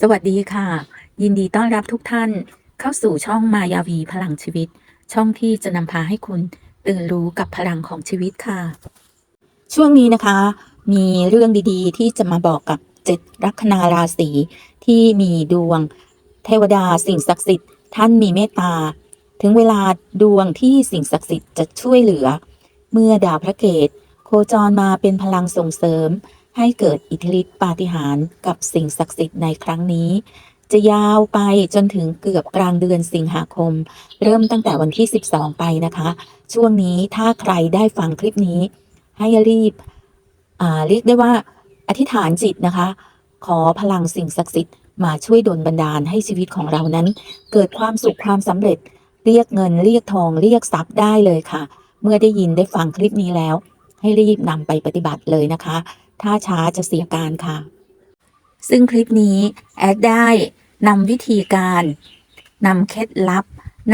สวัสดีค่ะ ยินดีต้อนรับทุกท่าน เข้าสู่ช่องมายาวีพลังชีวิต ช่องที่จะนำพาให้คุณตื่นรู้กับพลังของชีวิตค่ะ ช่วงนี้นะคะ มีเรื่องดีๆ ที่จะมาบอกกับเจ็ดลัคนาราศีที่มีดวง เทวดาสิ่งศักดิ์สิทธิ์ท่านมีเมตตา ถึงเวลาดวงที่สิ่งศักดิ์สิทธิ์จะช่วยเหลือ เมื่อดาวพระเกตโคจรมาเป็นพลังส่งเสริม ให้เกิดอิทธิฤทธิปาฏิหาริย์กับสิ่งศักดิ์สิทธิ์ในครั้งนี้ จะยาวไปจนถึงเกือบกลางเดือนสิงหาคม เริ่มตั้งแต่วันที่ 12 ไปนะคะ ช่วงนี้ถ้าใครได้ฟังคลิปนี้ ให้รีบอ่าเรียกได้ว่าอธิษฐานจิตนะคะ ขอพลังสิ่งศักดิ์สิทธิ์มาช่วยดลบันดาลให้ชีวิตของเรานั้น เกิดความสุขความสำเร็จ เรียกเงินเรียกทองเรียกทรัพย์ได้เลยค่ะ เมื่อได้ยินได้ฟังคลิปนี้แล้ว ให้รีบนำไปปฏิบัติเลยนะคะ ถ้าช้าจะเสียการค่ะ ซึ่งคลิปนี้แอดได้นำวิธีการนำเคล็ดลับ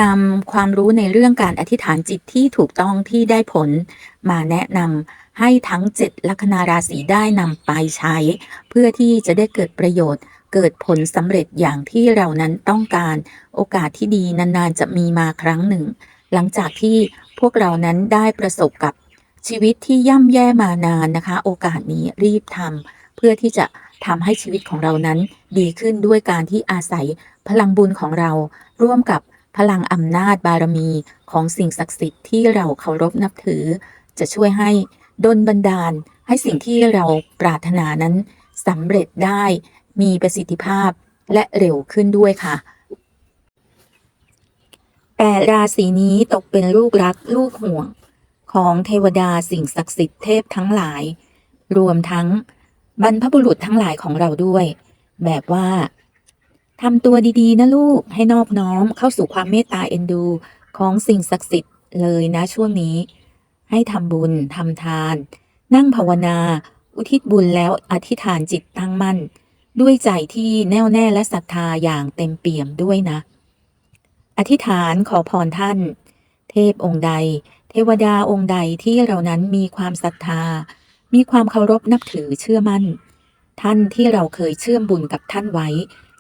นำความรู้ในเรื่องการอธิษฐานจิตที่ถูกต้องที่ได้ผล มาแนะนำให้ทั้ง7ลัคนาราศีได้นำไปใช้ เพื่อที่จะได้เกิดประโยชน์เกิดผลสำเร็จอย่างที่เรานั้นต้องการโอกาสที่ดีนานๆ จะมีมาครั้งหนึ่ง หลังจากที่พวกเรานั้นได้ประสบกับ ชีวิตที่ย่ำแย่มานานนะคะ โอกาสนี้รีบทำเพื่อที่จะทำให้ชีวิตของเรานั้นดีขึ้นด้วยการที่อาศัยพลังบุญของเราร่วมกับพลังอำนาจบารมีของสิ่งศักดิ์สิทธิ์ที่เราเคารพนับถือ จะช่วยให้ดลบันดาล ให้สิ่งที่เราปรารถนานั้นสำเร็จได้มีประสิทธิภาพและเร็วขึ้นด้วยค่ะแปดราศีนี้ตกเป็นลูกรักลูกห่วง ของเทวดาสิ่งศักดิ์สิทธิ์เทพทั้งหลาย รวมทั้งบรรพบุรุษทั้งหลายของเราด้วย แบบว่าทำตัวดีๆ นะลูกให้นอบน้อมเข้าสู่ความเมตตาเอ็นดูของสิ่งศักดิ์สิทธิ์เลยนะช่วงนี้ ให้ทำบุญทำทาน นั่งภาวนา อุทิศบุญแล้วอธิษฐานจิตตั้งมั่น ด้วยใจที่แน่วแน่และศรัทธาอย่างเต็มเปี่ยมด้วยนะ อธิษฐานขอพรท่าน เทพองค์ใด เทวดาองค์ใดที่เรานั้นมีความศรัทธา มีความเคารพนับถือเชื่อมั่น ท่านที่เราเคยเชื่อมบุญกับท่านไว้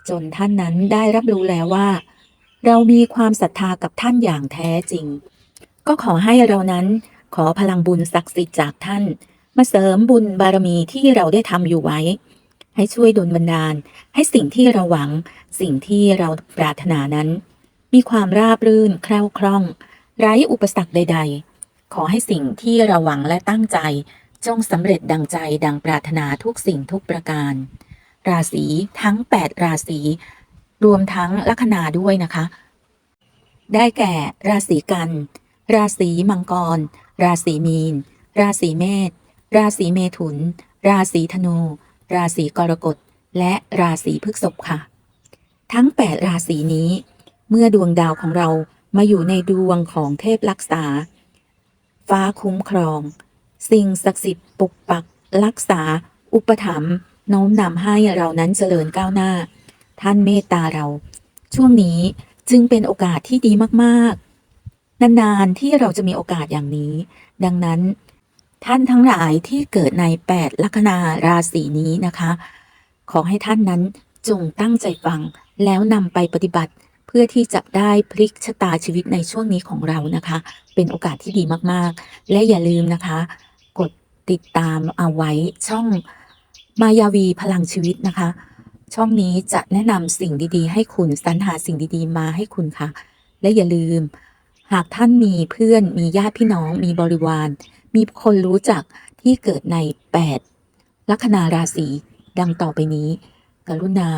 จนท่านนั้นได้รับรู้แล้วว่า เรามีความศรัทธากับท่านอย่างแท้จริง ก็ขอให้เรานั้นขอพลังบุญศักดิ์สิทธิ์จากท่าน มาเสริมบุญบารมีที่เราได้ทำอยู่ไว้ ให้ช่วยดลบันดาล ให้สิ่งที่เราหวัง สิ่งที่เราปรารถนานั้น มีความราบรื่นแคล่วคล่อง ไร้อุปสรรคใด ๆ ขอให้สิ่งที่เราหวังและตั้งใจ จงสำเร็จดังใจดังปรารถนาทุกสิ่งทุกประการ ราศีทั้ง 8 ราศี รวมทั้งลัคนาด้วยนะคะ ได้แก่ ราศีกัน ราศีมังกร ราศีมีน ราศีเมษ ราศีเมถุน ราศีธนู ราศีกรกฎ และราศีพฤษภค่ะ ทั้ง 8 ราศีนี้ เมื่อดวงดาวของเรา มาอยู่ในดวงของเทพรักษา ฟ้าคุ้มครอง สิ่งศักดิ์สิทธิ์ปกปักรักษา อุปถัมภ์โน้มนำให้เรานั้นเจริญก้าวหน้า ท่านเมตตาเรา ช่วงนี้จึงเป็นโอกาสที่ดีมากๆ นานๆที่เราจะมีโอกาสอย่างนี้ ดังนั้น ท่านทั้งหลายที่เกิดใน8ลัคนาราศีนี้นะคะ ขอให้ท่านนั้นจงตั้งใจฟังแล้วนำไปปฏิบัติ พื่อที่จะได้พลิกชะตาชีวิตในช่วงนี้ของเรานะคะ เป็นโอกาสที่ดีมากๆ และอย่าลืมนะคะ กดติดตามเอาไว้ช่องมายาวีพลังชีวิตนะคะ ช่องนี้จะแนะนำสิ่งดีๆ ให้คุณสรรหาสิ่งดีๆ มาให้คุณค่ะ และอย่าลืม หากท่านมีเพื่อนมีญาติพี่น้อง มีบริวาร มีคนรู้จักที่เกิดใน 8 ลัคนาราศีดังต่อไปนี้ กรุณา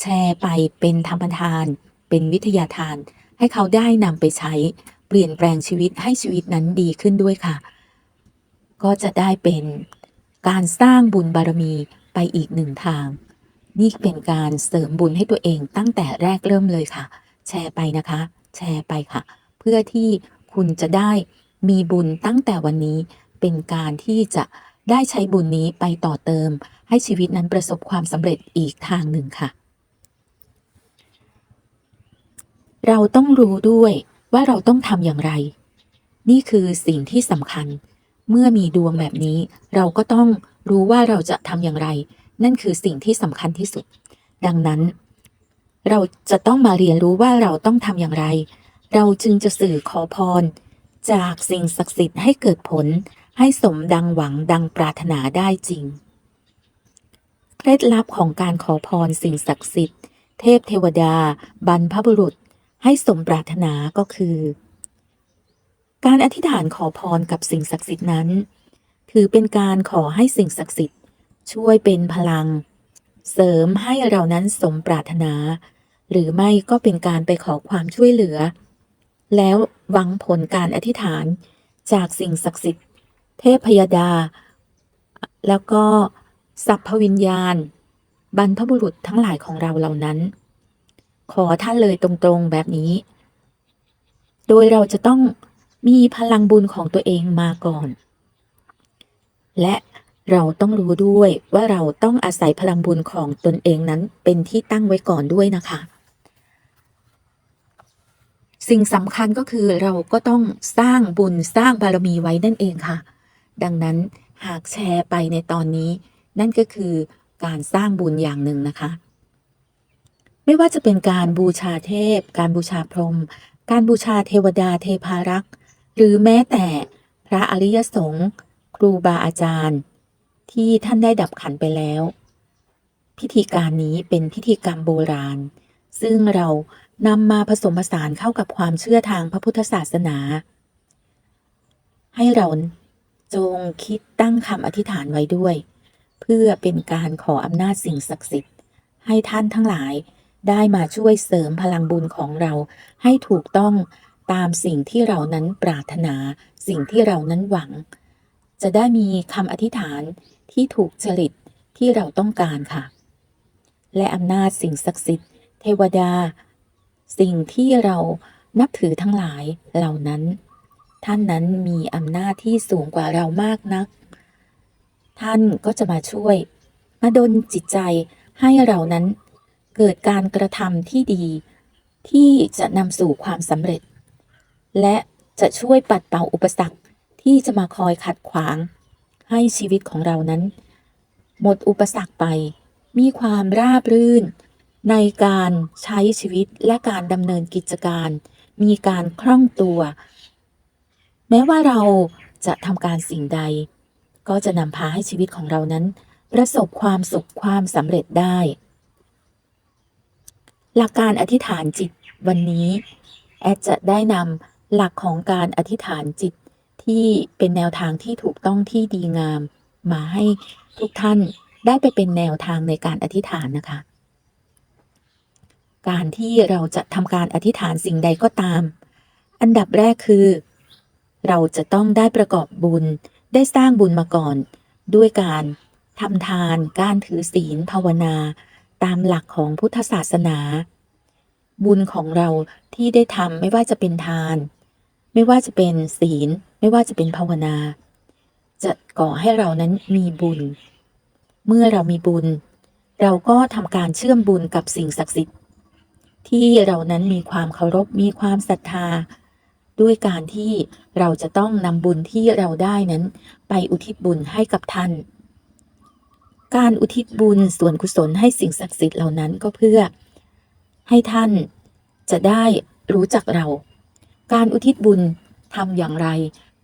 แชร์ไปเป็นธรรมทาน เป็นวิทยาทาน ให้เขาได้นำไปใช้ เปลี่ยนแปลงชีวิตให้ชีวิตนั้นดีขึ้นด้วยค่ะ ก็จะได้เป็นการสร้างบุญบารมีไปอีกหนึ่งทาง นี่เป็นการเสริมบุญให้ตัวเองตั้งแต่แรกเริ่มเลยค่ะ แชร์ไปนะคะ แชร์ไปค่ะ เพื่อที่คุณจะได้มีบุญตั้งแต่วันนี้เป็นการที่จะได้ใช้บุญนี้ไปต่อเติม ให้ชีวิตนั้นประสบความสำเร็จอีกทางหนึ่งค่ะ เราต้องรู้ด้วยว่าเราต้องทำอย่างไร นี่คือสิ่งที่สำคัญ เมื่อมีดวงแบบนี้ เราก็ต้องรู้ว่าเราจะทำอย่างไร นั่นคือสิ่งที่สำคัญที่สุด ดังนั้น เราจะต้องมาเรียนรู้ว่าเราต้องทำอย่างไร เราจึงจะสื่อขอพร จากสิ่งศักดิ์สิทธิ์ให้เกิดผล ให้สมดังหวังดังปรารถนาได้จริงเคล็ดลับของการขอพรสิ่งศักดิ์สิทธิ์ เทพเทวดา บรรพบุรุษ ให้สมปรารถนาก็คือ การอธิษฐานขอพรกับสิ่งศักดิ์สิทธิ์นั้น ถือเป็นการขอให้สิ่งศักดิ์สิทธิ์ ช่วยเป็นพลัง เสริมให้เรานั้นสมปรารถนา หรือไม่ก็เป็นการไปขอความช่วยเหลือ แล้วหวังผลการอธิษฐานจากสิ่งศักดิ์สิทธิ์ เทพพยดา แล้วก็สัพพวิญญาณ บรรพบุรุษทั้งหลายของเราเหล่านั้น ขอท่านเลยตรงๆแบบนี้ โดยเราจะต้องมีพลังบุญของตัวเองมาก่อน และเราต้องรู้ด้วยว่าเราต้องอาศัยพลังบุญของตนเองนั้นเป็นที่ตั้งไว้ก่อนด้วยนะคะ สิ่งสำคัญก็คือเราก็ต้องสร้างบุญสร้างบารมีไว้นั่นเองค่ะ ดังนั้นหากแชร์ไปในตอนนี้ นั่นก็คือการสร้างบุญอย่างหนึ่งนะคะ ไม่ว่าจะเป็นการบูชาเทพ การบูชาพรหมการบูชาเทวดาเทพารักษ์หรือแม้แต่พระอริยสงฆ์ครูบาอาจารย์ ที่ท่านได้ดับขันไปแล้ว พิธีการนี้เป็นพิธีกรรมโบราณ ซึ่งเรานำมาผสมผสานเข้ากับความเชื่อทางพระพุทธศาสนา ให้เราจงคิดตั้งคำอธิษฐานไว้ด้วย เพื่อเป็นการขออำนาจสิ่งศักดิ์สิทธิ์ ให้ท่านทั้งหลาย ได้มาช่วยเสริมพลังบุญของเราให้ถูกต้องตามสิ่งที่เรานั้นปรารถนา สิ่งที่เรานั้นหวัง จะได้มีคำอธิษฐานที่ถูกจริตที่เราต้องการค่ะ และอำนาจสิ่งศักดิ์สิทธิ์ เทวดา สิ่งที่เรานับถือทั้งหลายเหล่านั้น ท่านนั้นมีอำนาจที่สูงกว่าเรามากนัก ท่านก็จะมาช่วย มาดลจิตใจให้เรานั้น เกิดการกระทำที่ดี ที่จะนำสู่ความสำเร็จ และจะช่วยปัดเป่าอุปสรรคที่จะมาคอยขัดขวาง ให้ชีวิตของเรานั้น หมดอุปสรรคไป มีความราบรื่น ในการใช้ชีวิตและการดำเนินกิจการ มีการคล่องตัว แม้ว่าเราจะทำการสิ่งใด ก็จะนำพาให้ชีวิตของเรานั้น ประสบความสุขความสำเร็จได้ หลักการอธิษฐานจิตวันนี้ แอดจะได้นำหลักของการอธิษฐานจิตที่เป็นแนวทางที่ถูกต้องที่ดีงาม มาให้ทุกท่านได้ไปเป็นแนวทางในการอธิษฐานนะคะ การที่เราจะทำการอธิษฐานสิ่งใดก็ตาม อันดับแรกคือ เราจะต้องได้ประกอบบุญได้สร้างบุญมาก่อน ด้วยการทำทาน การถือศีลภาวนา ตามหลักของพุทธศาสนา บุญของเราที่ได้ทำไม่ว่าจะเป็นทาน ไม่ว่าจะเป็นศีล ไม่ว่าจะเป็นภาวนา จะก่อให้เรานั้นมีบุญ เมื่อเรามีบุญ เราก็ทำการเชื่อมบุญกับสิ่งศักดิ์สิทธิ์ ที่เรานั้นมีความเคารพมีความศรัทธา ด้วยการที่เราจะต้องนำบุญที่เราได้นั้น ไปอุทิศบุญให้กับท่าน การอุทิศบุญส่วนกุศลให้สิ่งศักดิ์สิทธิ์เหล่านั้นก็เพื่อ ให้ท่านจะได้รู้จักเรา การอุทิศบุญทำอย่างไร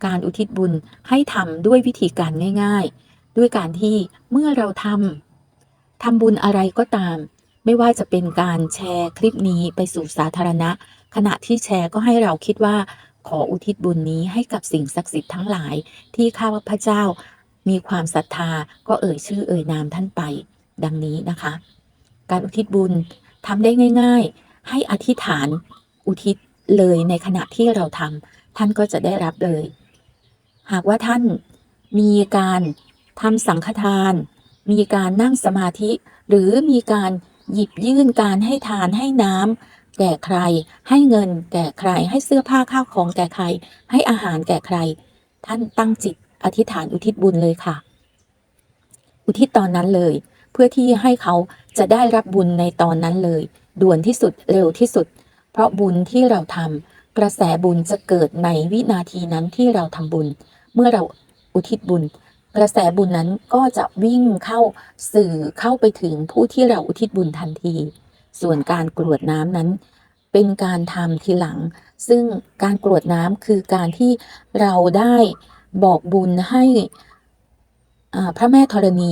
การอุทิศบุญให้ทำด้วยวิธีการง่าย ๆ ด้วยการที่เมื่อเราทำทำบุญอะไรก็ตาม ไม่ว่าจะเป็นการแชร์คลิปนี้ไปสู่สาธารณะ ขณะที่แชร์ก็ให้เราคิดว่าขออุทิศบุญนี้ให้กับสิ่งศักดิ์สิทธิ์ทั้งหลายที่ข้าพเจ้า มีความศรัทธาก็เอ่ยชื่อเอ่ยนามท่านไป ดังนี้นะคะ การอุทิศบุญทำได้ง่าย ๆ ให้อธิษฐานอุทิศเลยในขณะที่เราทำท่านก็จะได้รับเลย หากว่าท่านมีการทำสังฆทาน มีการนั่งสมาธิ หรือมีการหยิบยื่นการให้ทานให้น้ำแก่ใคร ให้เงินแก่ใคร ให้เสื้อผ้าข้าวของแก่ใคร ให้อาหารแก่ใคร ท่านตั้งจิต อธิษฐานอุทิศบุญเลยค่ะ อุทิศตอนนั้นเลย เพื่อที่ให้เขาจะได้รับบุญในตอนนั้นเลย ด่วนที่สุดเร็วที่สุด เพราะบุญที่เราทำกระแสบุญจะเกิดในวินาทีนั้นที่เราทำบุญ เมื่อเราอุทิศบุญ กระแสบุญนั้นก็จะวิ่งเข้าสื่อเข้าไปถึงผู้ที่เราอุทิศบุญทันที ส่วนการกรวดน้ำนั้นเป็นการทำทีหลัง ซึ่งการกรวดน้ำคือการที่เราได้ บอกบุญให้พระแม่ธรณี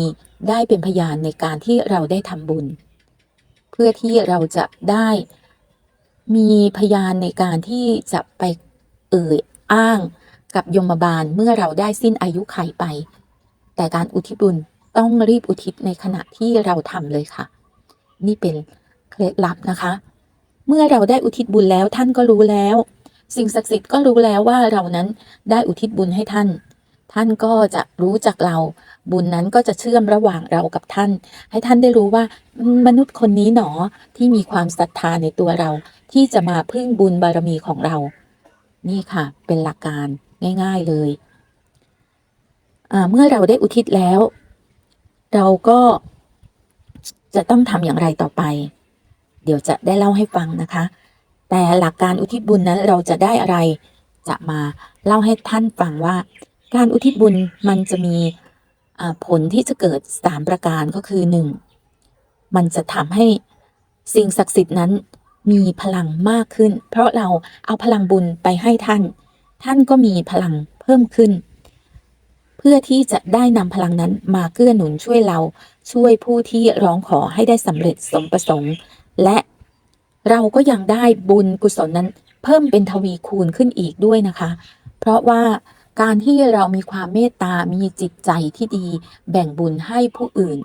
ได้เป็นพยานในการที่เราได้ทำบุญ เพื่อที่เราจะได้มีพยานในการที่จะไปเอ่ยอ้างกับยมบาลเมื่อเราได้สิ้นอายุไขไป แต่การอุทิศบุญต้องรีบอุทิศในขณะที่เราทำเลยค่ะ นี่เป็นเคล็ดลับนะคะ เมื่อเราได้อุทิศบุญแล้วท่านก็รู้แล้ว สิ่งศักดิ์สิทธิ์ก็รู้แล้วว่าเรานั้นได้อุทิศบุญให้ท่าน ท่านก็จะรู้จักเรา บุญนั้นก็จะเชื่อมระหว่างเรากับท่าน ให้ท่านได้รู้ว่ามนุษย์คนนี้หนอที่มีความศรัทธาในตัวเรา ที่จะมาพึ่งบุญบารมีของเรา นี่ค่ะ เป็นหลักการง่าย ๆเลยเมื่อเราได้อุทิศแล้ว เราก็จะต้องทำอย่างไรต่อไป เดี๋ยวจะได้เล่าให้ฟังนะคะ แต่หลักการอุทิศบุญนั้นเราจะได้อะไร จะมาเล่าให้ท่านฟังว่า การอุทิศบุญมันจะมีผลที่จะเกิดสามประการก็คือหนึ่งมันจะทำให้สิ่งศักดิ์สิทธิ์นั้นมีพลังมากขึ้น เพราะเราเอาพลังบุญไปให้ท่าน ท่านก็มีพลังเพิ่มขึ้น เพื่อที่จะได้นำพลังนั้นมาเกื้อหนุนช่วยเราช่วยผู้ที่ร้องขอให้ได้สำเร็จสมประสงค์ และ เราก็ยังได้บุญกุศลนั้น เพิ่มเป็นทวีคูณขึ้นอีกด้วยนะคะ เพราะว่าการที่เรามีความเมตตา มีจิตใจที่ดี แบ่งบุญให้ผู้อื่น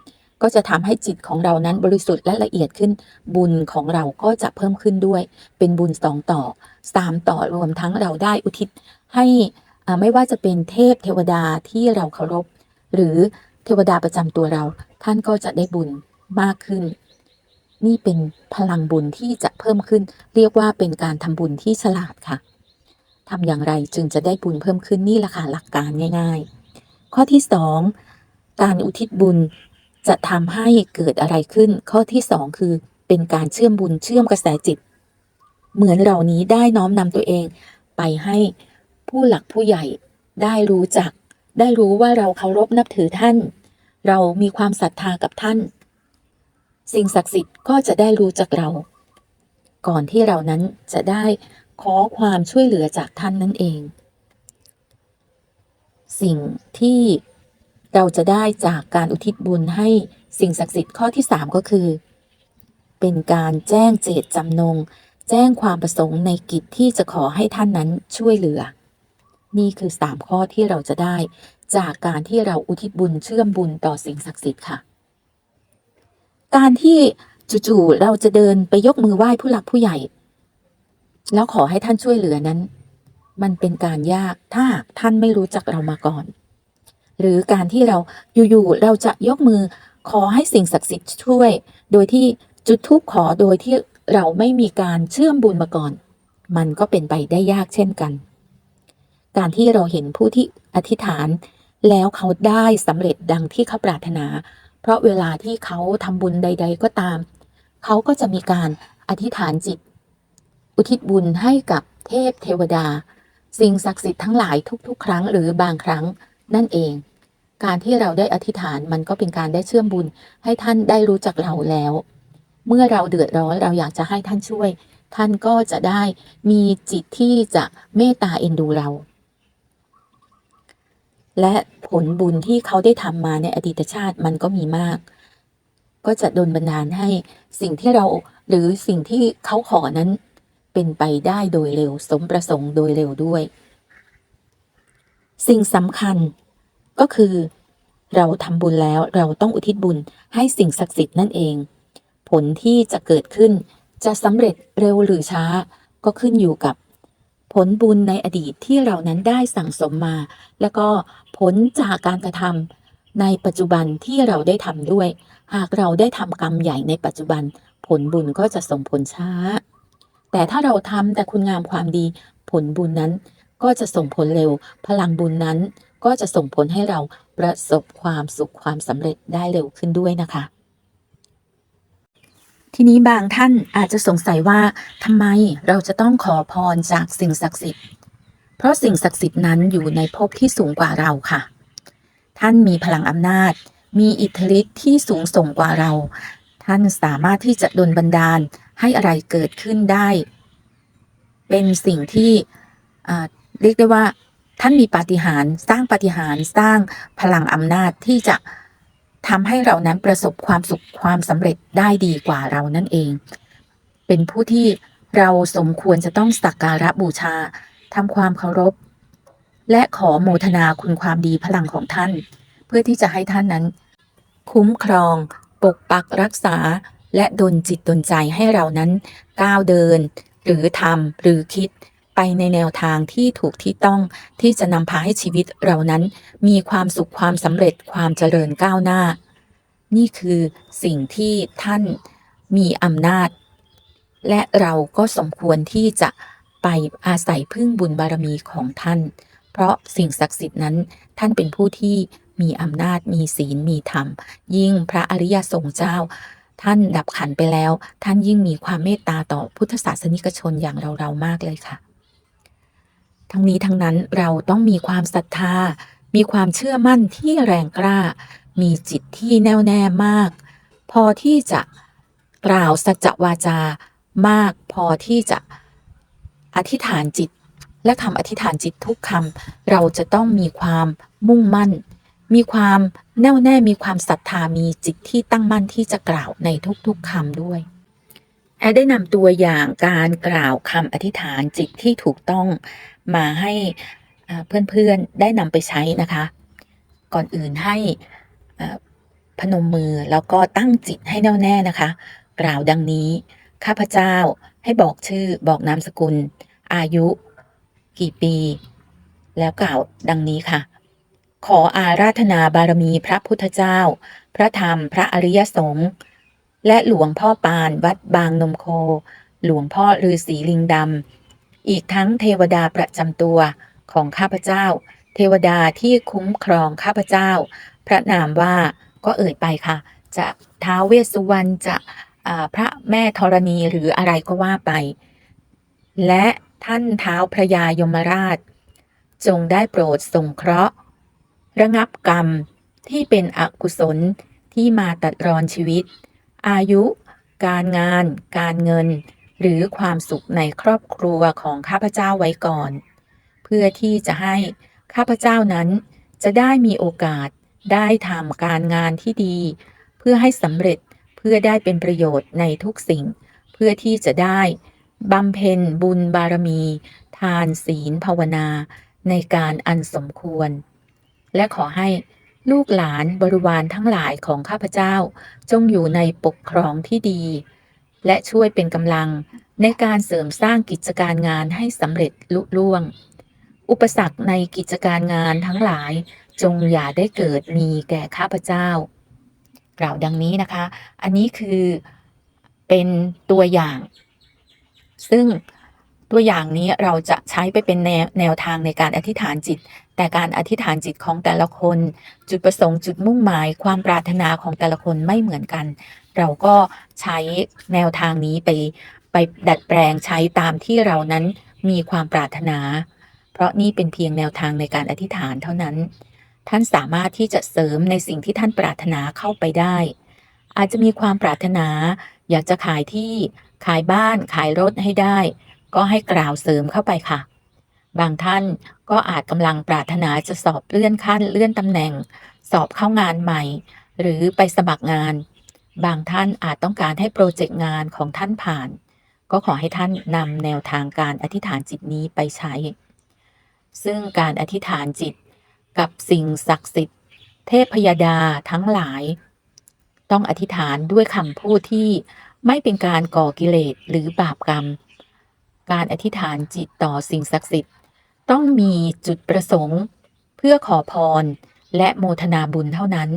ก็จะทำให้จิตของเรานั้นบริสุทธิ์และละเอียดขึ้น บุญของเราก็จะเพิ่มขึ้นด้วย เป็นบุญสองต่อสามต่อรวมทั้งเราได้อุทิศให้อ่าไม่ว่าจะเป็นเทพเทวดาที่เราเคารพ หรือเทวดาประจำตัวเรา ท่านก็จะได้บุญมากขึ้น นี่เป็นพลังบุญที่จะเพิ่มขึ้น เรียกว่าเป็นการทำบุญที่ฉลาดค่ะทำอย่างไรจึงจะได้บุญเพิ่มขึ้นนี่แหละค่ะหลักการง่าย ๆ ข้อที่สองการอุทิศบุญจะทำให้เกิดอะไรขึ้น ข้อที่สองคือเป็นการเชื่อมบุญเชื่อมกระแสจิต เหมือนเรานี้ได้น้อมนำตัวเอง ไปให้ผู้หลักผู้ใหญ่ได้รู้จัก ได้รู้ว่าเราเคารพนับถือท่าน เรามีความศรัทธากับท่าน สิ่งศักดิ์สิทธิ์ก็จะได้รู้จักเรา ก่อนที่เรานั้นจะได้ขอความช่วยเหลือจากท่านนั่นเอง สิ่งที่เราจะได้จากการอุทิศบุญให้สิ่งศักดิ์สิทธิ์ข้อที่สามก็คือ เป็นการแจ้งเจตจำนง แจ้งความประสงค์ในกิจที่จะขอให้ท่านนั้นช่วยเหลือ นี่คือสามข้อที่เราจะได้ จากการที่เราอุทิศบุญเชื่อมบุญต่อสิ่งศักดิ์สิทธิ์ค่ะ การที่จู่ๆเราจะเดินไปยกมือไหว้ผู้หลักผู้ใหญ่ แล้วขอให้ท่านช่วยเหลือนั้น มันเป็นการยากถ้าท่านไม่รู้จักเรามาก่อน หรือการที่เราอยู่ๆเราจะยกมือขอให้สิ่งศักดิ์สิทธิ์ช่วย โดยที่จุดธูปขอโดยที่เราไม่มีการเชื่อมบุญมาก่อน มันก็เป็นไปได้ยากเช่นกัน การที่เราเห็นผู้ที่อธิษฐาน แล้วเขาได้สำเร็จดังที่เขาปรารถนา เพราะเวลาที่เขาทำบุญใด ๆ ก็ตาม เขาก็จะมีการอธิษฐานจิต อุทิศบุญให้กับเทพเทวดา สิ่งศักดิ์สิทธิ์ทั้งหลายทุก ๆ ครั้งหรือบางครั้งนั่นเอง การที่เราได้อธิษฐานมันก็เป็นการได้เชื่อมบุญให้ท่านได้รู้จักเราแล้ว เมื่อเราเดือดร้อนเราอยากจะให้ท่านช่วย ท่านก็จะได้มีจิตที่จะเมตตาเอ็นดูเรา และผลบุญที่เขาได้ทำมาในอดีตชาติมันก็มีมาก ก็จะดลบันดาลให้สิ่งที่เราหรือสิ่งที่เขาขอนั้นเป็นไปได้โดยเร็วสมประสงค์โดยเร็วด้วย สิ่งสำคัญก็คือ เราทำบุญแล้วเราต้องอุทิศบุญให้สิ่งศักดิ์สิทธิ์นั่นเอง ผลที่จะเกิดขึ้นจะสำเร็จเร็วหรือช้าก็ขึ้นอยู่กับ ผลบุญในอดีตที่เรานั้นได้สั่งสมมา แล้วก็ผลจากการกระทำในปัจจุบันที่เราได้ทำด้วย หากเราได้ทำกรรมใหญ่ในปัจจุบัน ผลบุญก็จะส่งผลช้า แต่ถ้าเราทำแต่คุณงามความดี ผลบุญนั้นก็จะส่งผลเร็ว พลังบุญนั้นก็จะส่งผลให้เราประสบความสุขความสำเร็จได้เร็วขึ้นด้วยนะคะ ทีนี้บางท่านอาจจะสงสัยว่าทำไมเราจะต้องขอพรจากสิ่งศักดิ์สิทธิ์ เพราะสิ่งศักดิ์สิทธิ์นั้นอยู่ในภพที่สูงกว่าเราค่ะ ท่านมีพลังอำนาจ มีอิทธิฤทธิ์ที่สูงส่งกว่าเรา ท่านสามารถที่จะดลบันดาลให้อะไรเกิดขึ้นได้ เป็นสิ่งที่เรียกได้ว่า ท่านมีปาฏิหาริย์สร้างปาฏิหาริย์สร้างพลังอำนาจที่จะ ทำให้เรานั้นประสบความสุขความสำเร็จได้ดีกว่าเรานั่นเอง เป็นผู้ที่เราสมควรจะต้องสักการะบูชาทำความเคารพ และขอโมทนาคุณความดีพลังของท่าน เพื่อที่จะให้ท่านนั้น คุ้มครอง ปกปักรักษา และดลจิตดลใจให้เรานั้นก้าวเดิน หรือทำหรือคิด ไปในแนวทางที่ถูกที่ต้องที่จะนำพาให้ชีวิตเรานั้น มีความสุขความสำเร็จความเจริญก้าวหน้า นี่คือสิ่งที่ท่านมีอำนาจ และเราก็สมควรที่จะไปอาศัยพึ่งบุญบารมีของท่าน เพราะสิ่งศักดิ์สิทธิ์นั้นท่านเป็นผู้ที่มีอำนาจมีศีลมีธรรม ยิ่งพระอริยสงฆ์เจ้า ท่านดับขันไปแล้ว ท่านยิ่งมีความเมตตาต่อพุทธศาสนิกชนอย่างเราเราๆมากเลยค่ะ ทั้งนี้ทั้งนั้นเราต้องมีความศรัทธา มีความเชื่อมั่นที่แรงกล้า มีจิตที่แน่วแน่มาก พอที่จะกล่าวสัจวาจามาก พอที่จะอธิษฐานจิต และคำอธิษฐานจิตทุกคำเราจะต้องมีความมุ่งมั่น มีความแน่วแน่มีความศรัทธามีจิตที่ตั้งมั่นที่จะกล่าวในทุกๆคำด้วย แอดได้นำตัวอย่างการกล่าวคำอธิษฐานจิตที่ถูกต้องมาให้เพื่อนๆได้นำไปใช้นะคะ ก่อนอื่นให้พนมมือแล้วก็ตั้งจิตให้แน่วแน่นะคะ กล่าวดังนี้ ข้าพเจ้าให้บอกชื่อบอกนามสกุล อายุ กี่ปี แล้วกล่าวดังนี้ค่ะ ขออาราธนาบารมีพระพุทธเจ้า พระธรรมพระอริยสงฆ์ และหลวงพ่อปานวัดบางนมโค หลวงพ่อฤาษีลิงดำ อีกทั้งเทวดาประจำตัวของข้าพเจ้า เทวดาที่คุ้มครองข้าพเจ้า พระนามว่าก็เอ่ยไปค่ะ จะท้าวเวสสุวรรณจะพระแม่ธรณีหรืออะไรก็ว่าไป และท่านเท้าวพระยายมราช จงได้โปรดสงเคราะห์ ระงับกรรมที่เป็นอกุศลที่มาตัดรอนชีวิต อายุ การงาน การเงิน หรือความสุขในครอบครัวของข้าพเจ้าไว้ก่อน เพื่อที่จะให้ข้าพเจ้านั้น จะได้มีโอกาสได้ทำการงานที่ดี เพื่อให้สำเร็จเพื่อได้เป็นประโยชน์ในทุกสิ่ง เพื่อที่จะได้บำเพ็ญบุญบารมี ทานศีลภาวนา ในการอันสมควร และขอให้ ลูกหลานบริวารทั้งหลายของข้าพเจ้า จงอยู่ในปกครองที่ดี และช่วยเป็นกำลังในการเสริมสร้างกิจการงานให้สำเร็จลุล่วง อุปสรรคในกิจการงานทั้งหลาย จงอย่าได้เกิดมีแก่ข้าพเจ้า กล่าวดังนี้นะคะ อันนี้คือเป็นตัวอย่าง ซึ่งตัวอย่างนี้เราจะใช้ไปเป็นแนวแนวทางในการอธิษฐานจิต แต่การอธิษฐานจิตของแต่ละคน จุดประสงค์จุดมุ่งหมาย ความปรารถนาของแต่ละคนไม่เหมือนกัน เราก็ใช้แนวทางนี้ไปไปดัดแปลงใช้ตามที่เรานั้นมีความปรารถนา เพราะนี่เป็นเพียงแนวทางในการอธิษฐานเท่านั้น ท่านสามารถที่จะเสริมในสิ่งที่ท่านปรารถนาเข้าไปได้ อาจจะมีความปรารถนา อยากจะขายที่ขายบ้านขายรถให้ได้ ก็ให้กล่าวเสริมเข้าไปค่ะ บางท่านก็อาจกำลังปรารถนาจะสอบเลื่อนขั้นเลื่อนตำแหน่ง สอบเข้างานใหม่ หรือไปสมัครงาน บางท่านอาจต้องการให้โปรเจกต์งานของท่านผ่าน ก็ขอให้ท่านนำแนวทางการอธิษฐานจิตนี้ไปใช้ ซึ่งการอธิษฐานจิตกับสิ่งศักดิ์สิทธิ์ เทพยดาทั้งหลาย ต้องอธิษฐานด้วยคำพูดที่ไม่เป็นการก่อกิเลสหรือบาปกรรม การอธิษฐานจิตต่อสิ่งศักดิ์สิทธิ์ ต้องมีจุดประสงค์ เพื่อขอพร และโมทนาบุญเท่านั้น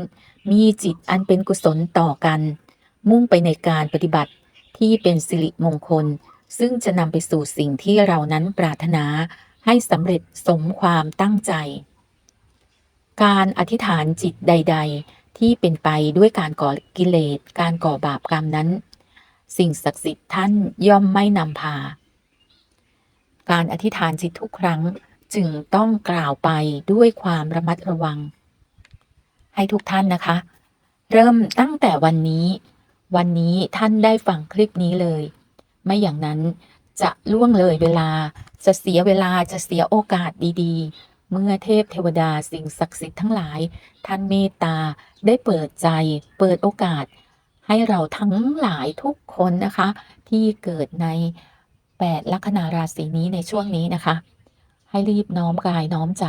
มีจิตอันเป็นกุศลต่อกัน มุ่งไปในการปฏิบัติที่เป็นสิริมงคล ซึ่งจะนำไปสู่สิ่งที่เรานั้นปรารถนาให้สำเร็จสมความตั้งใจ การอธิษฐานจิตใด ๆ ที่เป็นไปด้วยการก่อกิเลส การก่อบาปกรรมนั้น สิ่งศักดิ์สิทธิ์ท่านย่อมไม่นำพา การอธิษฐานจิตทุกครั้งจึงต้องกล่าวไปด้วยความระมัดระวัง ให้ทุกท่านนะคะ เริ่มตั้งแต่วันนี้ วันนี้ท่านได้ฟังคลิปนี้เลย ไม่อย่างนั้นจะล่วงเลยเวลาจะเสียเวลาจะเสียโอกาสดีๆ เมื่อเทพเทวดาสิ่งศักดิ์สิทธิ์ทั้งหลาย ท่านเมตตาได้เปิดใจ เปิดโอกาส ให้เราทั้งหลายทุกคนนะคะ ที่เกิดใน 8 ลัคนาราศีนี้ในช่วงนี้นะคะ ให้รีบน้อมกายน้อมใจ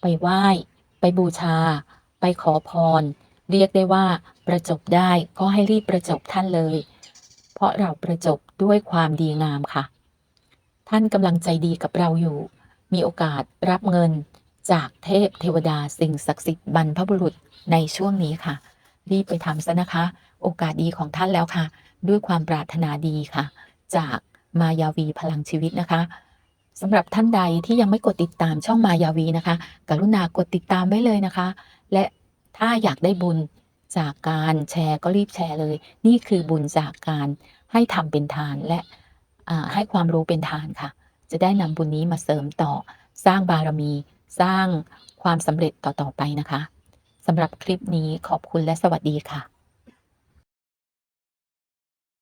ไปไหว้ ไปบูชา ไปขอพร เรียกได้ว่าประจบได้ก็ให้รีบประจบท่านเลย เพราะเราประจบด้วยความดีงามค่ะ ท่านกำลังใจดีกับเราอยู่ มีโอกาสรับเงินจากเทพเทวดาสิ่งศักดิ์สิทธิ์บรรพบุรุษในช่วงนี้ค่ะ รีบไปทำซะนะคะ โอกาสดีของท่านแล้วค่ะ ด้วยความปรารถนาดีค่ะ จาก มายาวีพลังชีวิตนะคะสำหรับท่านใดที่ยังไม่กดติดตามช่องมายาวีนะคะ กรุณากดติดตามไว้เลยนะคะ และถ้าอยากได้บุญจากการแชร์ก็รีบแชร์เลย นี่คือบุญจากการให้ทำเป็นทานและให้ความรู้เป็นทานค่ะ จะได้นำบุญนี้มาเสริมต่อ สร้างบารมี สร้างความสำเร็จต่อๆไปนะคะสำหรับคลิปนี้ขอบคุณและสวัสดีค่ะ